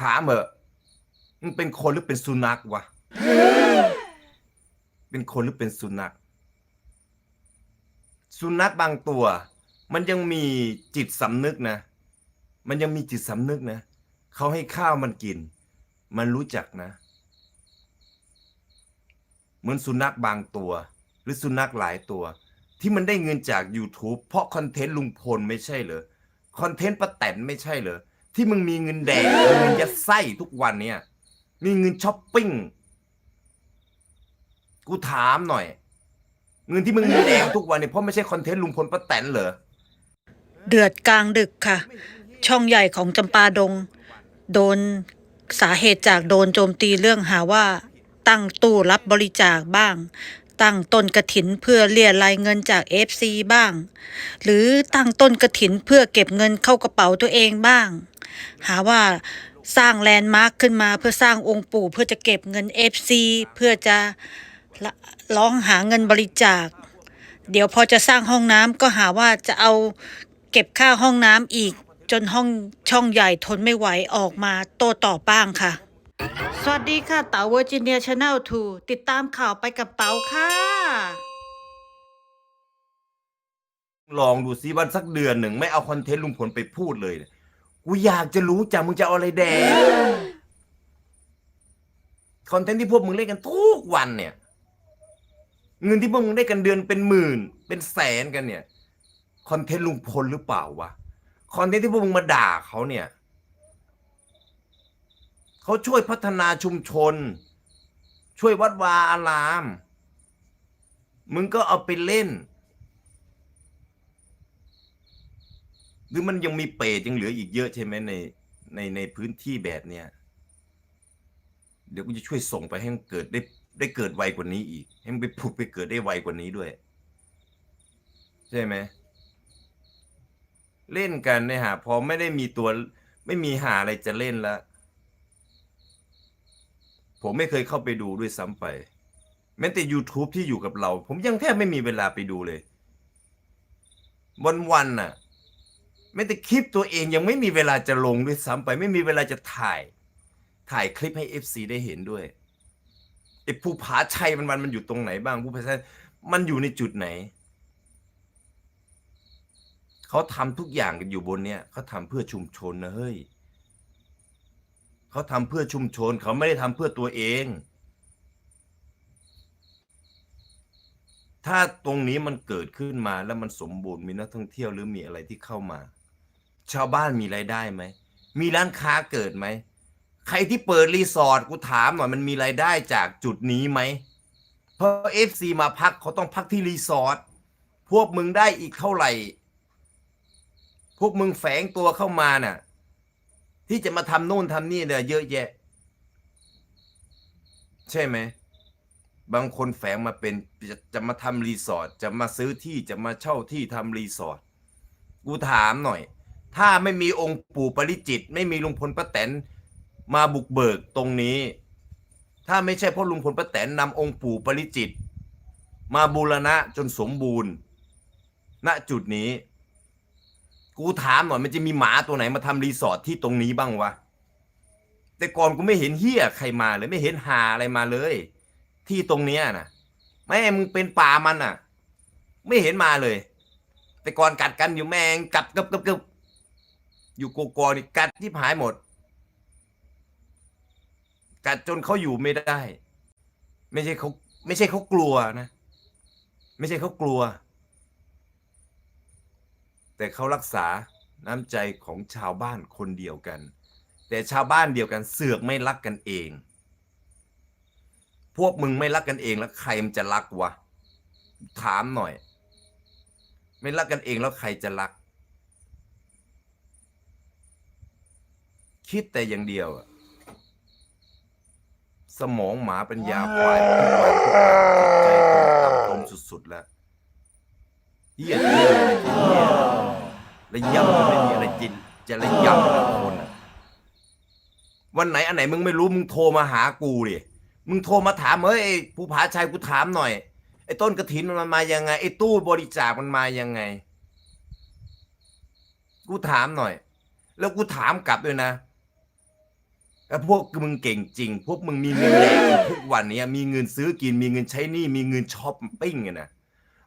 ถามเหอะมึงเป็นคนหรือเป็นสุนัขวะ เป็นคนหรือเป็นสุนัข สุนัขบางตัว มันยังมีจิตสำนึกนะ มันยังมีจิตสำนึกนะ เขาให้ข้าวมันกิน มันรู้จักนะ เหมือนสุนัขบางตัว หรือสุนัขหลายตัว ที่มันได้เงินจาก YouTube เพราะคอนเทนต์ลุงพลไม่ใช่เหรอ คอนเทนต์ป้าแตนไม่ใช่เหรอ ที่มึงมีเงินแดกมีเงินยัดไส้ทุกวันเนี่ย มีเงินช้อปปิ้ง กูถามหน่อย เงินที่มึงมีแดกทุกวันเนี่ยเพราะไม่ใช่คอนเทนต์ลุงพลป้าแตนเหรอ เดือดกลางดึกค่ะ ช่องใหญ่ของจำปาดง โดนสาเหตุจากโดนโจมตีเรื่องหาว่า ตั้งตู้รับบริจาคบ้าง ตั้งต้นกระถินเพื่อเรียรายเงินจาก FC บ้าง หรือตั้งต้นกระถินเพื่อเก็บเงินเข้ากระเป๋าตัวเองบ้าง หาว่าสร้างแลนด์มาร์คขึ้นมาเพื่อสร้างองค์ปู่เพื่อจะเก็บเงิน FC เพื่อจะละร้องหาเงินบริจาค เดี๋ยวพอจะสร้างห้องน้ำก็หาว่าจะเอาเก็บค่าห้องน้ำอีกจนห้องช่องใหญ่ทนไม่ไหวออกมาโต้ตอบบ้างค่ะ สวัสดีค่ะเต๋าเวอร์จิเนียชาแนล2ติดตามข่าวไปกับเต๋าค่ะ ลองดูซิวันสักเดือนหนึ่ง ไม่เอาคอนเทนต์ลุงพลไปพูดเลยเนี่ยกูอยากจะรู้จังมึงจะเอาอะไรแดกคอนเทนต์ที่พวกมึงเล่นกันทุกวันเนี่ย เงินที่พวกมึงได้กันเดือนเป็นหมื่น เป็นแสนกันเนี่ยคอนเทนต์ลุงพลหรือเปล่าวะคอนเทนต์ที่พวกมึงมาด่าเขาเนี่ย เขาช่วยพัฒนาชุมชน ช่วยวัดวาอาราม มึงก็เอาไปเล่น หรือมันยังมีเปรตยังเหลืออีกเยอะใช่ไหมในในในพื้นที่แบบเนี้ยเดี๋ยวกูจะช่วยส่งไปให้มันเกิดได้ได้เกิดไวกว่านี้อีก ให้มันไปผุดไปเกิดได้ไวกว่านี้ด้วย ใช่ไหมเล่นกันเนี่ยฮะพอไม่ได้มีตัวไม่มีหาอะไรจะเล่นแล้ว ผมไม่เคยเข้าไปดูด้วยซ้ำไป แม้แต่ YouTube ที่อยู่กับเรา ผมยังแทบไม่มีเวลาไปดูเลย วันๆน่ะแม้แต่คลิปตัวเองยังไม่มีเวลาจะลงด้วยซ้ำไป ไม่มีเวลาจะถ่าย ถ่ายคลิปให้ FC ได้เห็นด้วยไอ้ภูผาชัยมันมันมันอยู่ตรงไหนบ้างภูผาชัยมันอยู่ในจุดไหนเขาทำทุกอย่างกันอยู่บนเนี้ยเขาทำเพื่อชุมชนนะเฮ้ย เขาทำเพื่อชุมชน เขาไม่ได้ทำเพื่อตัวเอง ถ้าตรงนี้มันเกิดขึ้นมาแล้วมันสมบูรณ์มีนักท่องเที่ยวหรือมีอะไรที่เข้ามา ชาวบ้านมีรายได้ไหม มีร้านค้าเกิดไหม ใครที่เปิดรีสอร์ทกูถามหน่อยมันมีรายได้จากจุดนี้ไหม เพราะเอฟซีมาพักเขาต้องพักที่รีสอร์ทพวกมึงได้อีกเท่าไหร่ พวกมึงแฝงตัวเข้ามาน่ะ ที่จะมาทำโน่นทำนี่เนี่ยเยอะแยะ ใช่ไหม บางคนแฝงมาเป็นจะจะมาทำรีสอร์ทจะมาซื้อที่จะมาเช่าที่ทำรีสอร์ทกูถามหน่อย ถ้าไม่มีองค์ปู่ปริจิต ไม่มีลุงพลป้าแตนมาบุกเบิกตรงนี้ ถ้าไม่ใช่เพราะลุงพลป้าแตนนำองค์ปู่ปริจิต มาบูรณะจนสมบูรณ์ ณจุดนี้ กูถามหน่อยมันจะมีหมาตัวไหนมาทำรีสอร์ทที่ตรงนี้บ้างวะ แต่ก่อนกูไม่เห็นเฮียใครมาเลยไม่เห็นหาอะไรมาเลย ที่ตรงเนี้ยนะแม่มึงเป็นป่ามันอะ ไม่เห็นมาเลย แต่ก่อนกัดกันอยู่แมงกัดกึบกึบกึบอยู่โกโกอนี่กัดที่หายหมด กัดจนเขาอยู่ไม่ได้ ไม่ใช่เขาไม่ใช่เขากลัวนะ ไม่ใช่เขากลัว แต่เขารักษาน้ำใจของชาวบ้านคนเดียวกัน แต่ชาวบ้านเดียวกันเสือกไม่รักกันเอง พวกมึงไม่รักกันเองแล้วใครมันจะรักวะถามหน่อย ไม่รักกันเองแล้วใครจะรัก คิดแต่อย่างเดียวอะสมองหมาเป็นยาควายทุกวันทุกวันจิตใจตกต่ำลงสุดๆแล้ว เฮียจะเล่นอะไรกันเนี่ยระยำมันไม่มีอะไรจิน จะระยำกับคนอะวันไหนอันไหนมึงไม่รู้มึงโทรมาหากูดิมึงโทรมาถามเฮ้ยไอ้ภูผาชัยกูถามหน่อยไอ้ต้นกระถินมันมายังไงไอ้ตู้บริจาคมันมายังไง กูถามหน่อย แล้วกูถามกลับด้วยนะแล้วพวกมึงเก่งจริง พวกมึงมีเงินแดกทุกวันเนี้ยมีเงินซื้อกินมีเงินใช้หนี้มีเงินช้อปปิ้งอะนะ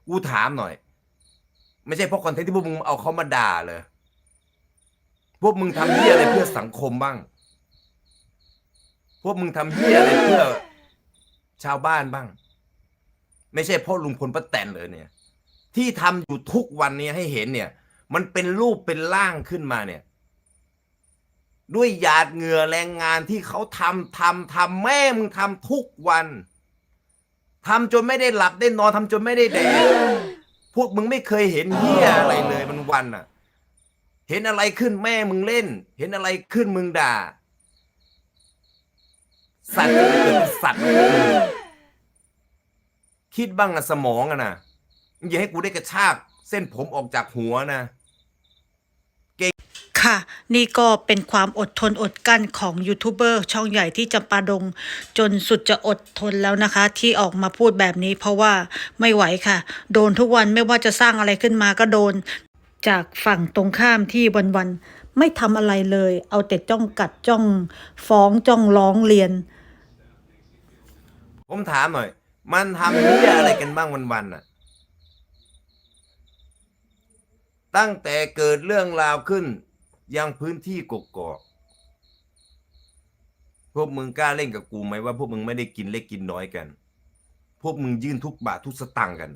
กูถามหน่อย ไม่ใช่เพราะคอนเทนต์ที่พวกมึงเอาเขามาด่าเลย พวกมึงทำเหี้ยอะไรเพื่อสังคมบ้าง พวกมึงทำเหี้ยอะไรเพื่อชาวบ้านบ้าง ไม่ใช่เพ่อลุงพลป้าแตนเลยเนี่ย ที่ทำอยู่ทุกวันนี้ให้เห็นเนี่ย มันเป็นรูปเป็นร่างขึ้นมาเนี่ย ด้วยหยาดเหงื่อแรงงานที่เขาทำทำทำแม่มึงทำทุกวันทำจนไม่ได้หลับได้นอนทำจนไม่ได้แดก พวกมึงไม่เคยเห็นเฮียอะไรเลยมันวันอะ เห็นอะไรขึ้นแม่มึงเล่น เห็นอะไรขึ้นมึงด่า สัตว์จะเกินสัตว์นะพวกมึงคิดบ้างอะสมองอะนะอย่าให้กูได้กระชาก เส้นผมออกจากหัวนะ ค่ะ นี่ก็เป็นความอดทนอดกลั้นของยูทูบเบอร์ช่องใหญ่ที่จำปาดง จนสุดจะอดทนแล้วนะคะ ที่ออกมาพูดแบบนี้ เพราะว่าไม่ไหวค่ะ โดนทุกวันไม่ว่าจะสร้างอะไรขึ้นมาก็โดน จากฝั่งตรงข้ามที่วันๆไม่ทำอะไรเลย เอาแต่จ้องกัดจ้องฟ้องจ้องร้องเรียน ผมถามหน่อย มันทำเหี้ยอะไรกันบ้างวันๆน่ะ ตั้งแต่เกิดเรื่องราวขึ้น ยังพื้นที่กกอกพวกมึงกล้าเล่นกับกูไหมว่า พวกมึงไม่ได้กินเล็กกินน้อยกัน พวกมึงยื่นทุกบาททุกสตังค์กัน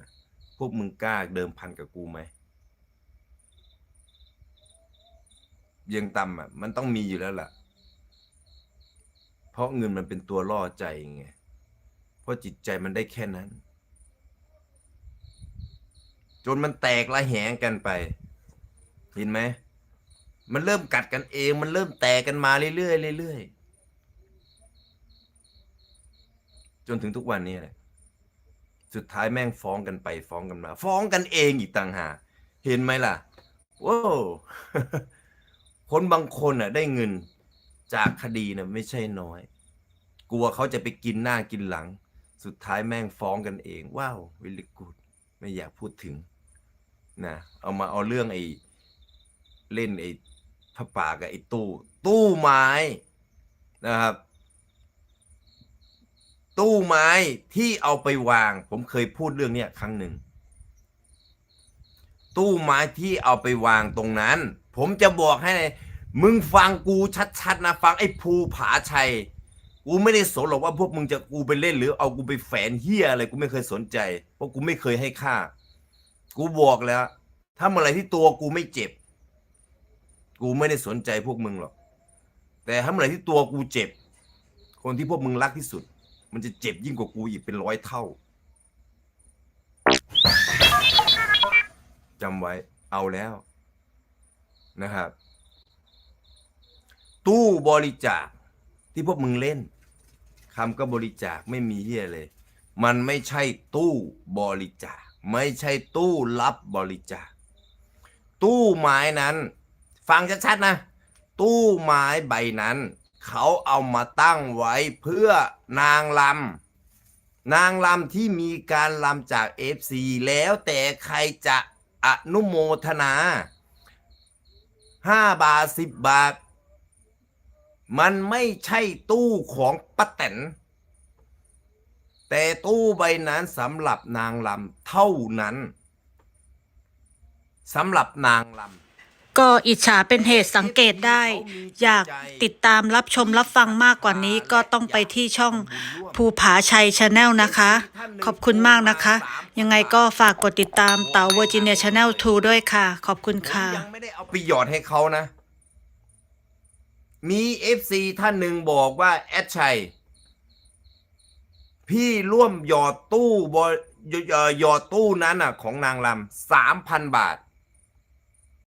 พวกมึงกล้าเดิมพันกับกูไหมยังต่ำอะ มันต้องมีอยู่แล้วล่ะ เพราะเงินมันเป็นตัวล่อใจไง เพราะจิตใจมันได้แค่นั้น จนมันแตกละแหงกันไป เห็นไหม มันเริ่มกัดกันเอง มันเริ่มแตกกันมาเรื่อยๆเรื่อยๆจนถึงทุกวันนี้แหละสุดท้ายแม่งฟ้องกันไปฟ้องกันมา ฟ้องกันเองอีกต่างหากเห็นไหมล่ะโว้คนบางคนอะ ได้เงินจากคดีน่ะไม่ใช่น้อย กลัวเขาจะไปกินหน้ากินหลัง สุดท้ายแม่งฟ้องกันเอง ว้าววิลิกูดไม่อยากพูดถึงนะเอามาเอาเรื่องไอ้เล่นไอ้ พระป่ากับไอ้ตู้ ตู้ไม้นะครับ ตู้ไม้ที่เอาไปวาง ผมเคยพูดเรื่องเนี้ยครั้งหนึ่ง ตู้ไม้ที่เอาไปวางตรงนั้น ผมจะบอกให้เลยมึงฟังกูชัดๆนะฟังไอ้ภูผาชัย กูไม่ได้สนหรอกว่าพวกมึงจะกูไปเล่นหรือเอากูไปแฝนเฮียอะไรกูไม่เคยสนใจ เพราะกูไม่เคยให้ค่า กูบอกแล้ว ถ้าเมื่อไรที่ตัวกูไม่เจ็บ กูไม่ได้สนใจพวกมึงหรอก แต่ถ้าเมื่อไหรที่ตัวกูเจ็บ คนที่พวกมึงรักที่สุด มันจะเจ็บยิ่งกว่ากูอีกเป็นร้อยเท่าจำไว้เอาแล้วนะครับ ตู้บริจาคที่พวกมึงเล่นคำก็บริจาคไม่มีเฮียเลย มันไม่ใช่ตู้บริจาค ไม่ใช่ตู้รับบริจาค ตู้ไม้นั้น ฟังชัดๆนะ ตู้ไม้ใบนั้น เขาเอามาตั้งไว้เพื่อนางลำนางลำที่มีการลำจาก FC แล้วแต่ใครจะอนุโมทนาห้าบาทสิบบาท มันไม่ใช่ตู้ของป้าแตนแต่ตู้ใบนั้นสำหรับนางลำเท่านั้นสำหรับนางลำ ก็อิจฉาเป็นเหตุสังเกตได้ อยากติดตามรับชมรับฟังมากกว่านี้ก็ต้องไปที่ช่องภูผาชัยชาแนลนะคะ ขอบคุณมากนะคะ ยังไงก็ฝากกดติดตามเต๋าเวอร์จิเนียชาแนล2ด้วยค่ะ ขอบคุณค่ะ ยังไม่ได้เอาไปหยอดให้เขานะ มีเอฟซีท่านหนึ่งบอกว่า แอดชัย พี่ร่วมหยอดตู้บหยอดตู้นั้นอะ ของนางลำสามพันบาท